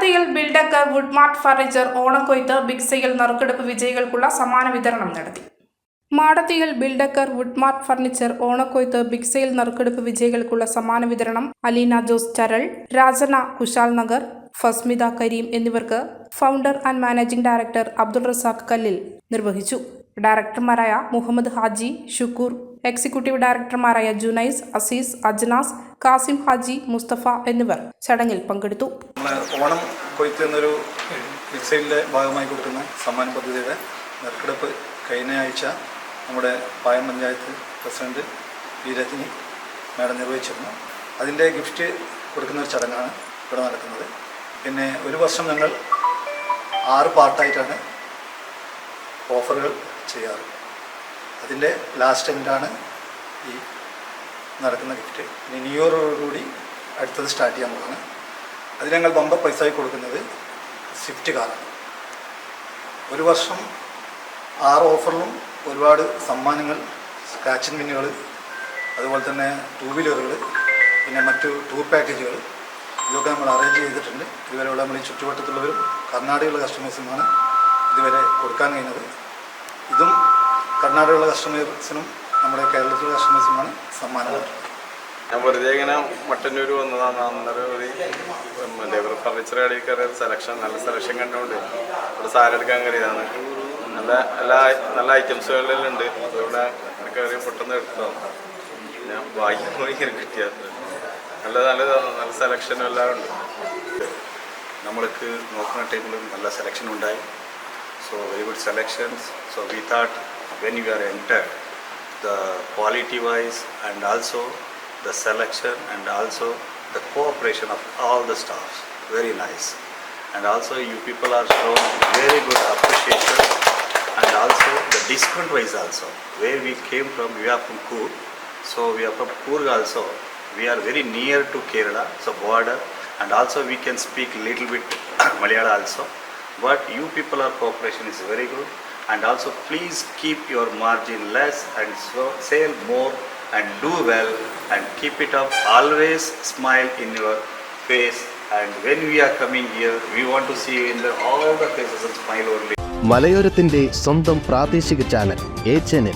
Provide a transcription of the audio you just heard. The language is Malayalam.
മാടത്തിയിൽ ബിൽഡക്കർ വുഡ്മാർട്ട് ഫർണിച്ചർ ഓണക്കൊയ്ത്ത് സെയിൽ നറുക്കെടുപ്പ് വിജയികൾക്കുള്ള സമ്മാന വിതരണം നടത്തി. മാടത്തിയിൽ ബിൽഡക്കർ വുഡ്മാർട്ട് ഫർണിച്ചർ ഓണക്കൊയ്ത്ത് സെയിൽ നറുക്കെടുപ്പ് വിജയികൾക്കുള്ള സമ്മാന വിതരണം അലീന ജോസ് ചരൾ രാജന കുശാൽ നഗർ ഫസ്മിത കരീം എന്നിവർക്ക് founder and managing director Abdul Razak കല്ലിൽ നിർവഹിച്ചു. ഡയറക്ടർമാരായ മുഹമ്മദ് ഹാജി ഷുക്കൂർ. എക്സിക്യൂട്ടീവ് ഡയറക്ടർമാരായ ജുനൈസ് അസീസ് അജ്നാസ് കാസിം ഹാജി മുസ്തഫ എന്നിവർ ചടങ്ങിൽ പങ്കെടുത്തു. ഓണം കൊയ്ത്ത് എന്നൊരു മിക്സൈലിന്റെ ഭാഗമായി കൊടുക്കുന്ന സമ്മാന പദ്ധതിയുടെ നറുക്കെടുപ്പ് കഴിഞ്ഞ ആഴ്ച നമ്മുടെ Payam panchayat president V Rajani madam നിർവഹിച്ചിരുന്നു. അതിന്റെ ഗിഫ്റ്റ് കൊടുക്കുന്ന ഒരു ചടങ്ങാണ് ഇവിടെ നടക്കുന്നത്. പിന്നെ ഒരു വർഷം ഞങ്ങൾ ആറ് പാർട്ടായിട്ടാണ് ഓഫറുകൾ ചെയ്യാറ്. അതിന്റെ ലാസ്റ്റ് എൻഡാണ് ഈ നടക്കുന്ന ഗിഫ്റ്റ് ഇനി ന്യൂ ഇയറോടുകൂടി അടുത്തത് സ്റ്റാർട്ട് ചെയ്യാൻ പോകുന്നത് അതിന് ഞങ്ങൾ ബമ്പർ പൈസയായി കൊടുക്കുന്നത് സ്വിഫ്റ്റ് കാറാണ് ഒരു വർഷം ആറ് ഓഫറിലും ഒരുപാട് സമ്മാനങ്ങൾ സ്ക്രാച്ച് മിന്നുകൾ അതുപോലെ തന്നെ ടൂ വീലറുകൾ പിന്നെ മറ്റു ടൂർ പാക്കേജുകൾ ഇതൊക്കെ നമ്മൾ അറേഞ്ച് ചെയ്തിട്ടുണ്ട്. ഇതുവരെയുള്ള നമ്മൾ ഈ ചുറ്റുവട്ടത്തുള്ളവരും കർണാടകയിലുള്ള കസ്റ്റമേഴ്സുമാണ് ഇതുവരെ കൊടുക്കാൻ കഴിഞ്ഞത്. ഇതും കർണാടകയിലെ കസ്റ്റമേഴ്സിനും നമ്മുടെ കേരളത്തിലെ കസ്റ്റമേഴ്സിനുമാണ് സമ്മാനം ഞാൻ വെറുതെ ഇങ്ങനെ മട്ടന്നൂർ വന്നതാണ്. അന്നേരം ഒരു ലേബർ ഫർണിച്ചർ കടയിൽ കയറിയ സെലക്ഷൻ നല്ല സെലക്ഷൻ കണ്ടുകൊണ്ട് ഇവിടെ സാരി എടുക്കാൻ കയറിയതാണ്. നല്ല എല്ലാ നല്ല ഐറ്റംസുകളിലും ഉണ്ട്. അതുകൊണ്ട് കയറി പെട്ടെന്ന് എടുത്തതാണ് ഞാൻ വായിക്കുമ്പോൾ ഇങ്ങനെ കിട്ടിയത് നല്ല നല്ല നല്ല സെലക്ഷനും എല്ലാം ഉണ്ട് നമ്മൾക്ക് നോക്കുന്ന ടൈമിലും നല്ല സെലക്ഷൻ ഉണ്ടായി. So very good selections. So we thought when you are entered, the quality wise and also the selection and also the cooperation of all the staffs. Very nice. And also you people are shown very good appreciation and also the discount wise also. Where we came from, we are from Coorg. So we are from Coorg also. We are very near to Kerala, so border and also we can speak little bit Malayalam also. but you people are cooperation is very good and also please keep your margin less and so sell more and do well and keep it up always smile in your face and when we are coming here we want to see you in the, all the faces and smile only മലയോരത്തിന്റെ സ്വന്തം പ്രാദേശിക ചാനൽ എ ചാനൽ